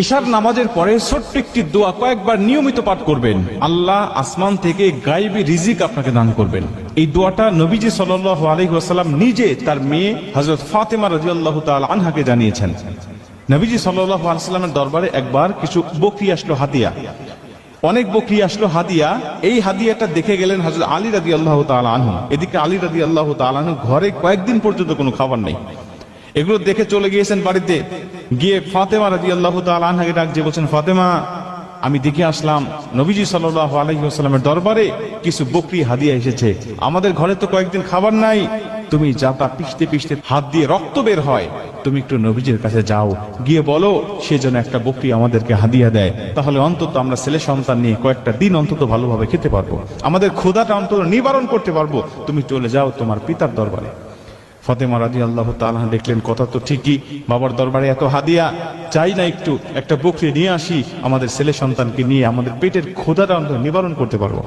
এশার নামাজের পরে ছোট্ট একটি দোয়া কয়েকবার নিয়মিত পাঠ করবেন। আল্লাহ আসমান থেকে গাইবি রিজিক আপনাকে দান করবেন। এই দোয়াটা নবীজি সাল্লাল্লাহু আলাইহি ওয়াসাল্লাম নিজে তার মেয়ে হজরত ফাতেমা রাদিয়াল্লাহু তাআলা আনহাকে জানিয়েছেন। নবীজি সাল্লাল্লাহু আলাইহি ওয়াসাল্লামের দরবারে একবার কিছু বকরি আসলো হাতিয়া। অনেক বকরি আসলো হাদিয়া এই হাদিয়াটা দেখে গেলেন হযরত আলী রাদিয়াল্লাহু তাআলা আনহু। এদিকে আলী রাদিয়াল্লাহু তাআলা আনহু ঘরে কয়েকদিন পর্যন্ত কোনো খাবার নেই। এগুলো দেখে চলে গিয়েছেন বাড়িতে। গিয়ে ফাতেমা রাজি আল্লাহ আনহাকে ডাক যে বলছেন, ফাতেমা, আমি দেখে আসলাম, নবীজি সাল্লাহ আলহিহাস্লামের দরবারে কিছু বকরি হাদিয়া এসেছে। আমাদের ঘরে তো কয়েকদিন খাবার নাই। তুমি যা তা পিষতে পিষতে হাত দিয়ে রক্ত বের হয়, তুমি একটু নবীজির কাছে যাও। গিয়ে বলো, সে যেন একটা বকরি আমাদেরকে হাদিয়া দেয়। তাহলে অন্তত আমরা ছেলে সন্তান নিয়ে কয়েকটা দিন অন্তত ভালোভাবে খেতে পারব। আমাদের ক্ষুধাটা অন্তত নিবারণ করতে পারব। তুমি চলে যাও তোমার পিতার দরবারে। ফতেমা রাজি আল্লাহ তাআলা দেখলেন, কথা তো ঠিকই, বাবার দরবারে এত হাদিয়া, চাই না একটু, একটা বকরি নিয়ে আসি, আমাদের ছেলে সন্তানকে নিয়ে আমাদের পেটের ক্ষুধাটা অন্তত নিবারণ করতে পারব।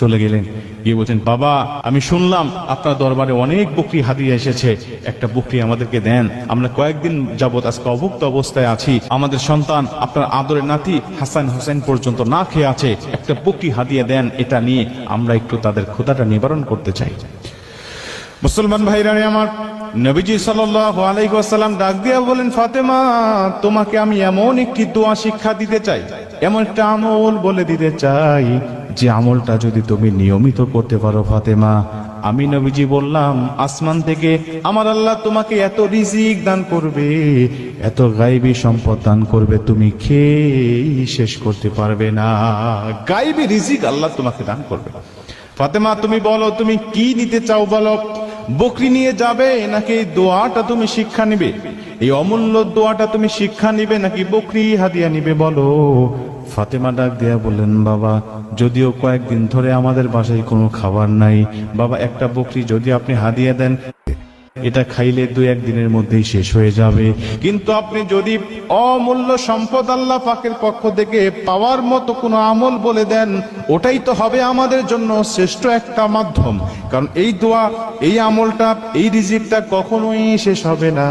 চলে গেলেন, গিয়ে বলছেন, বাবা, আমি শুনলাম আপনার দরবারে অনেক বকরি হাদিয়া এসেছে, একটা বকরি আমাদেরকে দেন, আমরা কয়েকদিন যাবত আজকে অভুক্ত অবস্থায় আছি, আমাদের সন্তান, আপনার আদরের নাতি হাসান হোসেন পর্যন্ত না খেয়ে আছে, একটা বকরি হাদিয়া দেন, এটা নিয়ে আমরা একটু তাদের ক্ষুধাটা নিবারণ করতে চাই। মুসলমান ভাইরা আমার নবীজি ওয়াসাল্লাম ডাক দিয়া বলেন, ফাতেমা, তোমাকে আমি এমন একটি দোয়া শিক্ষা দিতে চাই, এমন একটা আমল বলে দিতে চাই, যে আমলটা যদি তুমি নিয়মিত করতে পারো, ফাতেমা। আমি নবীজি বললাম, আসমান থেকে আমার আল্লাহ তোমাকে এত রিজিক দান করবে, এত গাইবী সম্পদ দান করবে, তুমি খেয়ে শেষ করতে পারবে না। গাইবী রিজিক আল্লাহ তোমাকে দান করবে। ফাতেমা, তুমি বলো, তুমি কি নিতে চাও বলো? বকরি নিয়ে যাবে, নাকি দোয়াটা তুমি শিক্ষা নিবে? এই অমূল্য দোয়াটা তুমি শিক্ষা নিবে, নাকি বকরি হাদিয়া নিবে, বলো? ফাতেমা ডাক দিয়া বললেন, বাবা, যদিও কয়েকদিন ধরে আমাদের বাসায় কোনো খাবার নাই, বাবা, একটা বকরি যদি আপনি হাদিয়া দেন এটা খাইলে দু একদিনের মধ্যেই শেষ হয়ে যাবে। কিন্তু আপনি যদি অমূল্য সম্পদ আল্লাহ পাকের পক্ষ থেকে পাওয়ার মতো কোনো আমল বলে দেন, ওটাই তো হবে আমাদের জন্য শ্রেষ্ঠ একটা মাধ্যম। কারণ এই দোয়া, এই আমলটা, এই রিজিকটা কখনোই শেষ হবে না।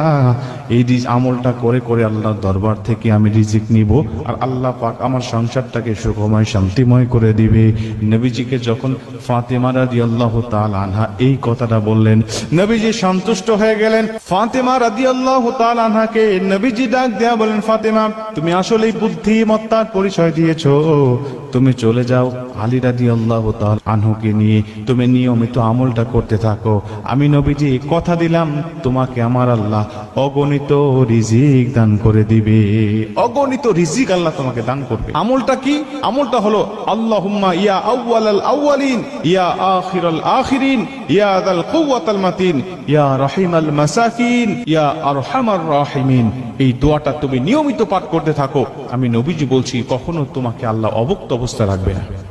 এই রিজ- আমলটা করে করে আল্লাহর দরবার থেকে আমি রিজিক নিব আর আল্লাহ পাক আমার সংসারটাকে সুখময়, শান্তিময় করে দিবে। নবীজিকে যখন ফাতেমা রাজি আল্লাহ তাআলা আনহা এই কথাটা বললেন, নবীজি সন্তুষ্ট হয়ে গেলেন। ফাতেমা রাজি আল্লাহ তাল আনহাকে নবীজি ডাক দেয়া বলেন ফাতেমা, তুমি আসলেই বুদ্ধিমত্তার পরিচয় দিয়েছ। তুমি চলে যাও আলী রাজি আল্লাহ তাআলা আনহুকে নিয়ে। তুমি নিয়মিত আমলটা করতে থাকো। আমি নবীজি কথা দিলাম, তোমাকে আমার আল্লাহ অগণিত রিজিক দান করে দিবে। অগণিত রিজিক আল্লাহ তোমাকে দান করবে। আমলটা কি? আমলটা হলো, আল্লাহুম্মা ইয়া আউয়ালাল আউয়ালিন, ইয়া আখিরাল আখিরিন, ইয়া দাল কুওয়াতাল মাতিন, ইয়া রাহিমাল মাসাকিন, ইয়া আরহামার রাহিমিন। এই দোয়াটা তুমি নিয়মিত পাঠ করতে থাকো। আমি নবীজি বলছি, কখনো তোমাকে আল্লাহ অবক্ত অবস্থা রাখবে না।